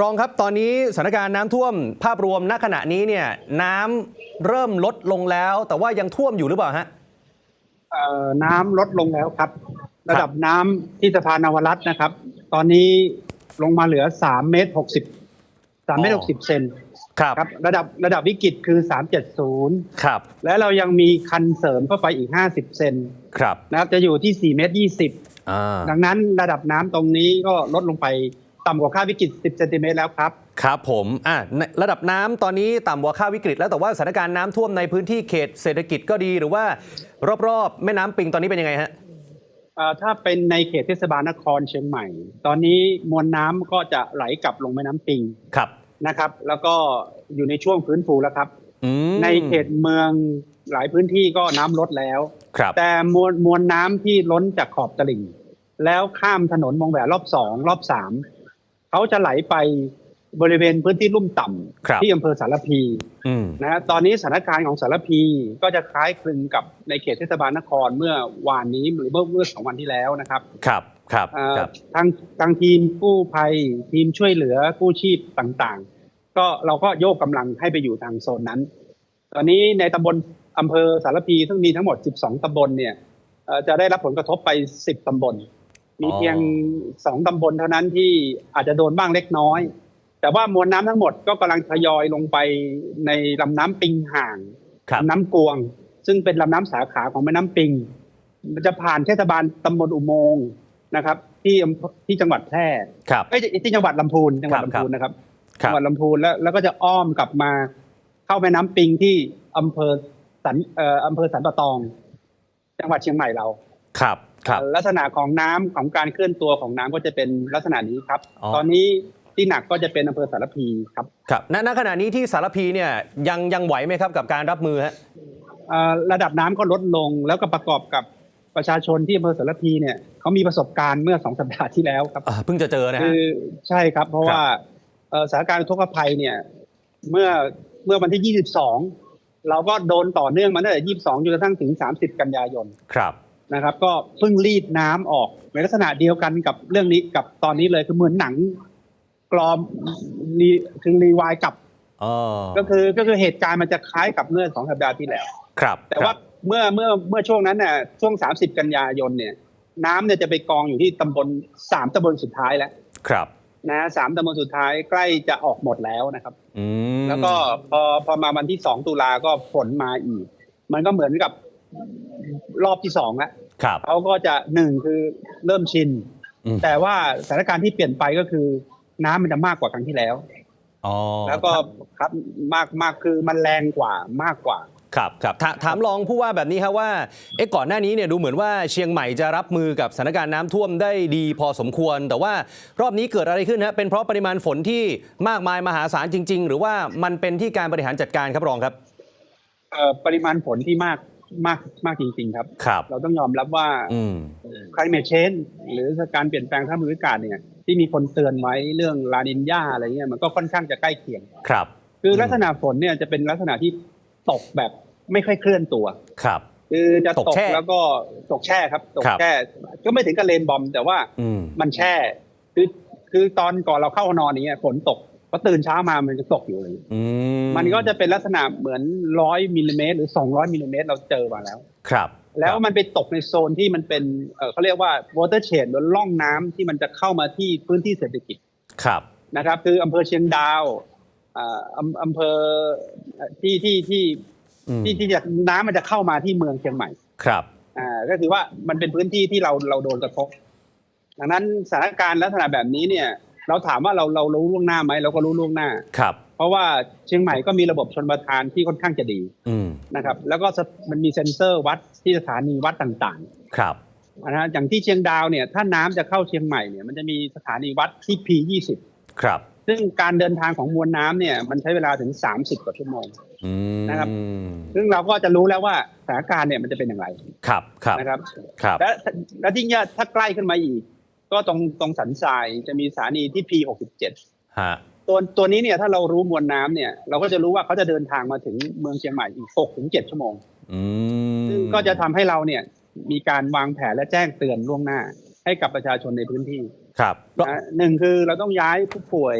รองครับตอนนี้สถานการณ์น้ำท่วมภาพรวมณขณะนี้เนี่ยน้ำเริ่มลดลงแล้ว แต่ว่ายังท่วมอยู่หรือเปล่าฮะเอ่อน้ำลดลงแล้วครับ ระดับน้ำที่สะพานนวรัตน์นะครับ ตอนนี้ลงมาเหลือสามเมตรหกสิบสามเมตรอ๋หอกสิบเซนครับครับระดับระดับวิกฤตคือสามเจ็ดศูนย์ครับ และเรายังมีคันเสริมเข้าไปอีกห้าสิบเซนครับนะครับจะอยู่ที่สี่เมตรยี่สิบอ่าดังนั้นระดับน้ำตรงนี้ก็ลดลงไป ต่ำกว่าค่าวิกฤตสิบเซนติเมตรแล้วครับ ครับผมอะในระดับน้ำตอนนี้ต่ำกว่าค่าวิกฤต แล้วแต่ว่าสถานการณ์น้ำท่วมในพื้นที่เขตเศรษฐกิจก็ดีหรือว่า รอบๆ แม่น้ำปิงตอนนี้เป็นยังไงฮะเอ่อถ้าเป็นในเขตเทศบาลนครเชียงใหม่ ตอนนี้มวลน้ำก็จะไหลกลับลงแม่น้ำปิงครับนะครับ แล้วก็อยู่ในช่วงฟื้นฟูแล้วครับอืมในเขตเมืองหลายพื้นที่ก็น้ำลดแล้วครับแต่มวลมวลน้ำที่ล้นจากขอบตลิ่ง แล้วข้ามถนนวงแหวนรอบสองรอบสาม เขาจะไหลไปบริเวณพื้นที่ลุ่มต่ครับำที่อำเภอสารพีอืมนะฮะตอนนี้สถานการณ์ของสารพีก็จะคล้ายคลึงกับในเขตเทศบาลนครเมื่อวานนี้หรือเมื่อเมื่อสองวันที่แล้วนะครับ ครับครับเอ่อครับทางทางทีมกู้ภัยทีมช่วยเหลือกู้ชีพต่างๆ ก็เราก็โยกกำลังให้ไปอยู่ทางโซนนั้น ตอนนี้ในตำบลอำเภอสารพีซึ่งมีทั้งหมด 12ตำบลเนี่ยเอ่อจะได้รับผลกระทบไป 10ตำบล มีเพียง2ตำบลเท่านั้นที่อาจจะโดนบ้างเล็กน้อย แต่ว่ามวลน้ำทั้งหมดก็กำลังทยอยลงไปในลำน้ำปิงห่างครับลำน้ำกวง ซึ่งเป็นลำน้ำสาขาของแม่น้ำปิง มันจะผ่านเทศบาลตำบลอุโมงค์นะครับ ที่อำเภอที่จังหวัดแพร่ครับเอ้ยที่จังหวัดลำพูนจังหวัดครับลำพูนนะครับครัจับงหวัดลำพูนแล้วแล้วก็จะอ้อมกลับมาเข้าแม่น้ำปิงที่อำเภอสันเอ่ออำเภอสันปะตอง จังหวัดเชียงใหม่เราครับครับ ลักษณะของน้ำของการเคลื่อนตัวของน้ำก็จะเป็นลักษณะนี้ครับอ๋อตอนนี้ที่หนักก็จะเป็นอำเภอสารพีครับครับณณขณะนี้ที่สารพีเนี่ยยังยังไหวไหมครับกับการรับมือฮะเอ่อระดับน้ำก็ลดลงแล้วก็ประกอบกับประชาชนที่อำเภอสารพีเนี่ยเขามีประสบการณ์เมื่อสองสัปดาห์ที่แล้วครับอ่าเพิ่งจะเจอนะคืฮะอใช่ครับ เพราะว่าเอ่อสถานการณ์อุทกภัยเนี่ย เมื่อเมื่อวันที่ 22 เราก็โดนต่อเนื่องมาตั้งแต่ 22จนกระทั่งถึง 30 กันยายนครับ นะครับก็เพิ่งรีดน้ำออกในลักษณะเดียวกันกับเรื่องนี้กับตอนนี้เลยคือเหมือนหนังกรอมรีคือรีวายกลับอ๋อก็คือก็คือเหตุการณ์มันจะคล้ายกับเมื่อสองสัปดาห์ที่แล้ว ครับ แต่ว่าเมื่อเมื่อเมื่อช่วงนั้นน่ะช่วง30กันยายนเนี่ย น้ำเนี่ยจะไปกองอยู่ที่ตำบลสามตำบลสุดท้ายแล้วครับนะสามตำบลสุดท้ายใกล้จะออกหมดแล้วนะครับอืมแล้วก็พอพอมาวันที่สองตุลาก็ฝนมาอีก มันก็เหมือนกับรอบที่สองแล้วครับ เขาก็จะหนึ่งคือเริ่มชินอืมแต่ว่าสถานการณ์ที่เปลี่ยนไปก็คือ น้ำมันจะมากกว่าครั้งที่แล้วอ๋อแล้วก็ครับมากมากคือมันแรงกว่ามากกว่าครับครับถาถามรองผู้ว่าแบบนี้ครับว่าเอ๊ะก่อนหน้านี้เนี่ยดูเหมือนว่าเชียงใหม่จะรับมือกับสถานการณ์น้ำท่วมได้ดีพอสมควร แต่ว่ารอบนี้เกิดอะไรขึ้นฮะเป็นเพราะปริมาณฝนที่มากมายมหาศาลจริง ๆ หรือว่ามันเป็นที่การบริหารจัดการครับรองครับเอ่อปริมาณฝนที่มาก มากมากจริง ๆ ครับครับเราต้องยอมรับว่าอืม climate change หรือการเปลี่ยนแปลงทางภูมิอากาศเนี่ย ที่มีคนเตือนไว้เรื่องลานินยาอะไรเงี้ยมันก็ค่อนข้างจะใกล้เคียงครับ คือลักษณะฝนเนี่ยจะเป็นลักษณะที่ตกแบบไม่ค่อยเคลื่อนตัวครับคือจะตตกกแช่แล้วก็ตกแช่ครับตกครับแช่ก็ไม่ถึงกับเลนบอม แต่ว่าอืมมันแช่คือคือตอนก่อนเราเข้านอนอย่างเงี้ยฝนตก พอตื่นเช้ามามันจะตกอยู่เลยอืมันก็จะเป็นลักษณะเหมือนร้อยมิลลิเมตรหรือสองร้อยมิลลิเมตรเราเจอมาแล้ว ครับ แล้วมันไปตกในโซนที่มันเป็นเอ่อเขาเรียกว่า water chain หรือล่องน้ำที่มันจะเข้ามาที่พื้นที่เศรษฐกิจ ครับนะครับ คืออำเภอเชียงดาวอ่าอำอำเภอที่ที่ที่อืมที่ที่จะน้ำมันจะเข้ามาที่เมืองเชียงใหม่ ครับอ่าก็คือว่ามันเป็นพื้นที่ที่เราเราโดนกระทบดังนั้นสถานการณ์ลักษณะแบบนี้เนี่ย เราถามว่าเราเรารู้ล่วงหน้าไหมเราก็รู้ล่วงหน้า ครับ เพราะว่าเชียงใหม่ก็มีระบบชนประทานที่ค่อนข้างจะดีอืมนะครับ แล้วก็สถมันมีเซ็นเซอร์วัดที่สถานีวัดต่างๆครับนะฮะอย่างที่เชียงดาวเนี่ยถ้าน้ำจะเข้าเชียงใหม่เนี่ยมันจะมีสถานีวัดที่ P20 ครับ ซึ่งการเดินทางของมวลน้ำเนี่ยมันใช้เวลาถึง 30 กว่าชั่วโมง อืมนะครับ ซึ่งเราก็จะรู้แล้วว่าสถานการณ์เนี่ยมันจะเป็นอย่างไรครับ ครับ นะครับ ครับ และและที่เนี่ยถ้าใกล้ขึ้นมาอีก ก็ตรงตรงสันทรายจะมีสถานีที่ P67 ฮะตัวตัวนี้เนี่ยถ้าเรารู้มวลน้ำเนี่ยเราก็จะรู้ว่าเขาจะเดินทางมาถึงเมืองเชียงใหม่อีก6ถึง7ชั่วโมงอืมซึ่งก็จะทำให้เราเนี่ยมีการวางแผนและแจ้งเตือนล่วงหน้า ให้กับประชาชนในพื้นที่ ครับนะหนึ่งคือเราต้องย้ายผู้ป่วย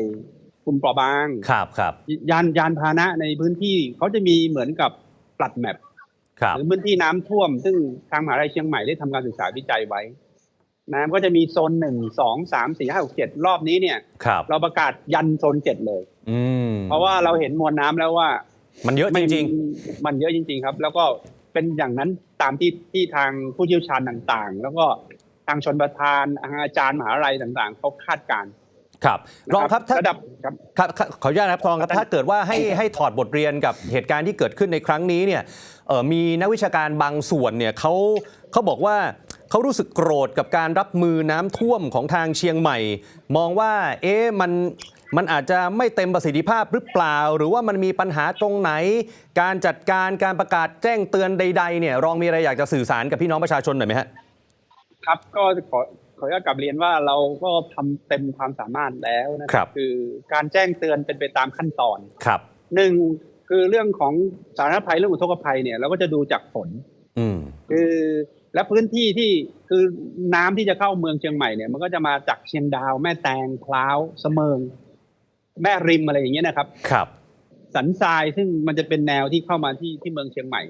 กลุ่มเปราะบาง ครับครับยานยานพาหนะในพื้นที่เขาจะมีเหมือนกับปลัดแมปครับหรือพื้นที่น้ำท่วม ซึ่งทางมหาวิทยาลัยเชียงใหม่ได้ทำการศึกษาวิจัยไว้ น้ำก็จะมีโซนหนึ่งสองสามสี่ห้าหกเจ็ดรอบนี้เนี่ยครับเราประกาศยันโซนเจ็ดเลย อืมเพราะว่าเราเห็นมวลน้ำแล้วว่า มันเยอะจริงๆ มันเยอะจริง ๆ ครับ แล้วก็เป็นอย่างนั้นตามที่ที่ทางผู้เชี่ยวชาญต่างๆ แล้วก็ทางชนประธานทางอาจารย์มหาวิทยาลัยต่างๆเขาคาดการณ์ๆครับรองครับถ้าระดับครับครับครับขออนุญาตนะครับรองครับถ้าเกิดว่าให้ให้ถอดบทเรียนกับเหตุการณ์ที่เกิดขึ้นในครั้งนี้เนี่ยเอ่อมีนักวิชาการบางส่วนเนี่ยเขาเขาบอกว่า เขารู้สึกโกรธกับการรับมือน้ำท่วมของทางเชียงใหม่ มองว่า เอ๊ะมันมันอาจจะไม่เต็มประสิทธิภาพหรือเปล่า หรือว่ามันมีปัญหาตรงไหน การจัดการการประกาศแจ้งเตือนใด ๆ เนี่ย รองมีอะไรอยากจะสื่อสารกับพี่น้องประชาชนหน่อยไหมฮะครับก็ขอขออนุญาตกลับเรียนว่าเราก็ทำเต็มความสามารถแล้วนะคครัรับ คือการแจ้งเตือนเป็นไปตามขั้นตอนครับหนึ่งคือเรื่องของสาธารณภัยเรื่องอุทกภัยเนี่ยเราก็จะดูจากฝนอืมคือ และพื้นที่ที่คือน้ำที่จะเข้าเมืองเชียงใหม่เนี่ยมันก็จะมาจากเชียงดาว แม่แตงพล้าวเสมิง แม่ริมอะไรอย่างเงี้ยนะครับ ครับ สันทรายซึ่งมันจะเป็นแนวที่เข้ามาที่ที่เมืองเชียงใหม่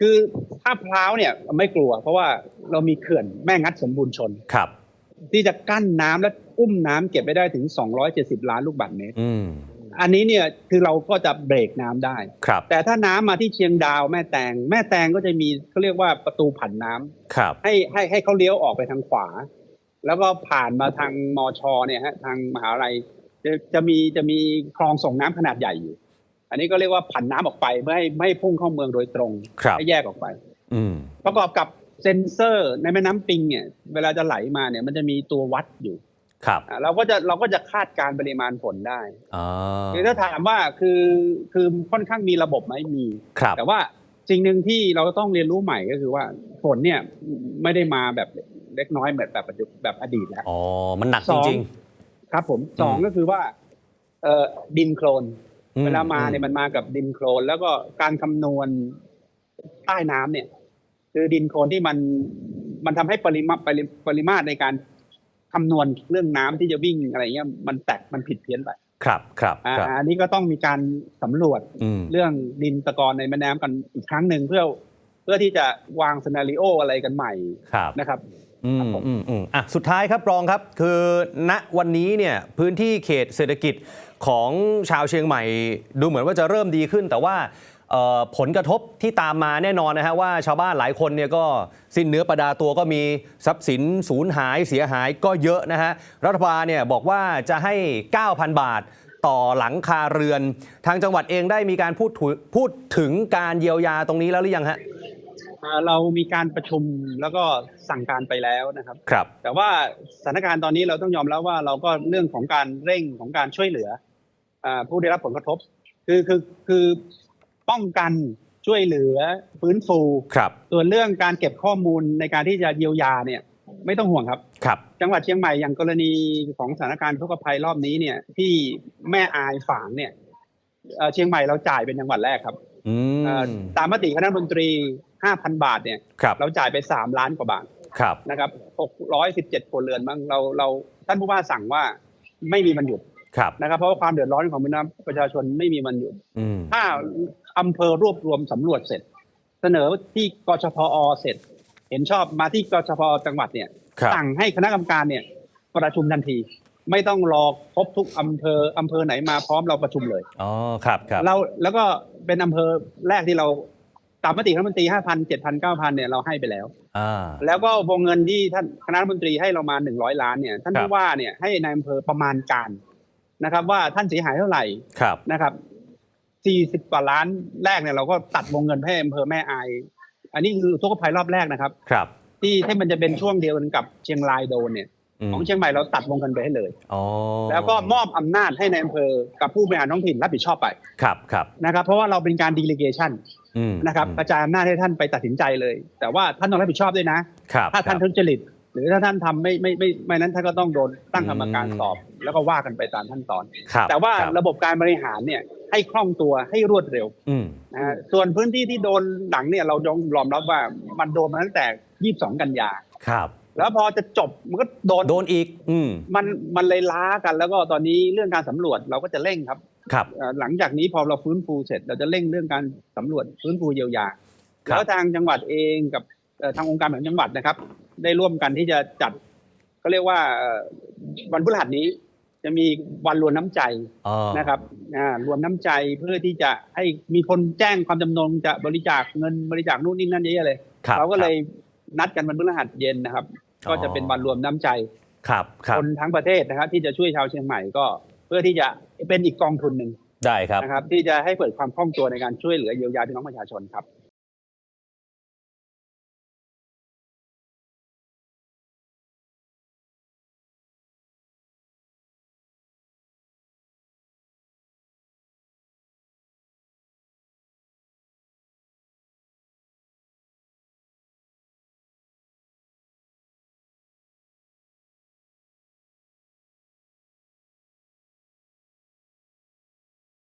คือถ้าพล้าวเนี่ยไม่กลัว เพราะว่าเรามีเขื่อนแม่งัดสมบูรณ์ชนครับ ที่จะกั้นน้ำและอุ้มน้ำเก็บไว้ได้ถึง 270 ล้านลูกบาศก์เมตร อืมอันนี้เนี่ยคือเราก็จะเบรกน้ำได้ ครับ แต่ถ้าน้ำมาที่เชียงดาวแม่แตง แม่แตงก็จะมีเขาเรียกว่าประตูผันน้ำครับให้ให้ให้เขาเลี้ยวออกไปทางขวา แล้วก็ผ่านมาทางมอชอเนี่ยฮะทางมหาลัยจะจะมีจะมีคลองส่งน้ำขนาดใหญ่อยู่ อันนี้ก็เรียกว่าผันน้ำออกไปไม่ให้ไม่ให้พุ่งเข้าเมืองโดยตรงครับให้แยกออกไป อืมประกอบกับเซ็นเซอร์ในแม่น้ำปิงเนี่ย เวลาจะไหลมาเนี่ยมันจะมีตัววัดอยู่ ครับอ่าเราก็จะเราก็จะคาดการณ์ปริมาณฝนได้อ่าคือถ้าถามว่าคือคือค่อนข้างมีระบบไหมมีครับแต่ว่าสิ่งหนึ่งที่เราต้องเรียนรู้ใหม่ก็คือว่าฝนเนี่ยไม่ได้มาแบบเล็กน้อยแบบแบบปัจจุแบบอดีตแล้วอ๋อมันหนักสจองริงครับ ผมสองอืมก็คือว่า เอ่อดินโคลนๆอืเวลามาเนี่ยอืมันมากับดินโคลน แล้วก็การคำนวณใต้น้ำเนี่ย คือดินโคลนที่มันมันทำให้ปริมาปริปริมาตรในการ คำนวณเรื่องน้ำที่จะวิ่งอะไรเงี้ยมันแตกมันผิดเพี้ยนไปครับครับอ่าครับอันนี้ก็ต้องมีการสำรวจอืมเรื่องดินตะกอนในแม่น้ำกันอีกครั้งหนึ่งเพื่อเพื่อที่จะวางสนาริโออะไรกันใหม่ครับนะครับอืครับมผมอืมอืมอะสุดท้ายครับรองครับ คือณวันนี้เนี่ยพื้นที่เขตเศรษฐกิจของชาวเชียงใหม่ ดูเหมือนว่าจะเริ่มดีขึ้น แต่ว่าเอ่อ ผลกระทบที่ตามมาแน่นอนนะฮะว่าชาวบ้านหลายคนเนี่ยก็สิ้นเนื้อประดาตัวก็มีทรัพย์สินสูญหายเสียหายก็เยอะนะฮะรัฐบาลเนี่ยบอกว่าจะให้ 9,000 บาทต่อหลังคาเรือน ทางจังหวัดเองได้มีการพูดถุพูดถึงการเยียวยาตรงนี้แล้วหรือยังฮะอ่าเรามีการประชุมแล้วก็สั่งการไปแล้วนะครับครับ แต่ว่าสถานการณ์ตอนนี้เราต้องยอมรับว่าเราก็เรื่องของการเร่งของการช่วยเหลืออาผู้ได้รับผลกระทบ คือคือคือ ป้องกันช่วยเหลือฟื้นฟูครับ ส่วนเรื่องการเก็บข้อมูลในการที่จะเยียวยาเนี่ยไม่ต้องห่วงครับครับ จังหวัดเชียงใหม่อย่างกรณีของสถานการณ์ทุกภัยรอบนี้เนี่ยที่แม่อายฝางเนี่ยเอ่อเชียงใหม่เราจ่ายเป็นจังหวัดแรกครับอืเอ่อมตามมติคณะรัฐมนตรี5,000บาทเนี่ยครับเราจ่ายไป3ล้านกว่าบาทครับนะครับ617ครัวเรือนมั้งเราเราท่านผู้ว่าสั่งว่าไม่มีวันหยุดครับนะครับ เพราะว่าความเดือดร้อนของพี่น้องประชาชนไม่มีวันหยุดอืมถ้า อำเภอรวบรวมสำรวจเสร็จ เสนอที่กชพอเสร็จ เห็นชอบมาที่กชพจังหวัดเนี่ยครับสั่งให้คณะกรรมการเนี่ยประชุมทันที ไม่ต้องรอครบทุกอำเภออำเภอไหนมาพร้อมเราประชุมเลยอ๋อครับครับเราแล้วก็เป็นอำเภอแรกที่เราตามมติคณะรัฐมนตรีห้าพันเจ็ดพันเก้าพันเนี่ยเราให้ไปแล้วอ่าแล้วก็วงเงินที่ท่านคณะรัฐมนตรีให้เรามาหนึ่งร้อยล้านเนี่ยท่านครับผู้ว่าเนี่ยให้นายอำเภอประมาณการนะครับ ว่าท่านเสียหายเท่าไหร่ครับนะครับ สี่สิบกว่าล้านแรกเนี่ยเราก็ตัดวงเงินให้อำเภอแม่อาย อันนี้คือทุกภัยรอบแรกนะครับ ครับ ที่ที่มันจะเป็นช่วงเดียวกันกับเชียงรายโดนเนี่ยมของเชียงใหม่เราตัดวงเงินไปให้เลย อ๋อแล้วก็มอบอำนาจให้ในายอำเภอกับผู้บริหารท้องถิ่นรับผิดชอบไปครับครับนะครับ เพราะว่าเราเป็นการดีเล g a t ชันอืมนะครับกระจายอำนาจให้ท่านไปตัดสินใจเลย แต่ว่าท่านต้องรับผิดชอบด้วยนะ ครับถ้าท่านครัทุบจริต หรือถ้าท่านทำไม่ไม่ไม่ไม่นั้นท่านก็ต้องโดนตั้งกรรมการอืมสอบ แล้วก็ว่ากันไปตามขั้นตอนครับแต่ว่าครับระบบการบริหารเนี่ยให้คล่องตัวให้รวดเร็วอืมนะฮะส่วนพื้นที่ที่โดนหลังเนี่ยเรายอมยอมรับว่ามันโดนมาตั้งแต่ 22 กันยาครับ แล้วพอจะจบมันก็โดนโดนอีก อืมมันมันเลยล้ากันแล้วก็ตอนนี้เรื่องการสำรวจเราก็จะเร่งครับครับเอ่อหลังจากนี้พอเราฟื้นฟูเสร็จ เราจะเร่งเรื่องการสำรวจฟื้นฟูเยียวยาครับแล้วทางจังหวัดเองกับเอ่อ ทางองค์การบริหารจังหวัดนะครับ ได้ร่วมกันที่จะจัดก็เรียกว่าเอ่อวันพฤหัสนี้จะมีวันรวมน้ำใจอ๋อนะครับอ่ารวมน้ำใจเพื่อที่จะให้มีคนแจ้งความจำนงจะบริจาคเงินบริจาคนู่นนี่นั่นเยอะๆเลยครับเราก็เลยนัดกันวันพฤหัสเย็นนะครับอ๋อก็จะเป็นวันรวมน้ำใจครับครับคนทั้งประเทศนะครับ ที่จะช่วยชาวเชียงใหม่ก็ เพื่อที่จะเป็นอีกกองทุนหนึ่งได้ครับนะครับ ที่จะให้เปิดความคล่องตัวในการช่วยเหลือเยียวยาพี่น้องประชาชนครับ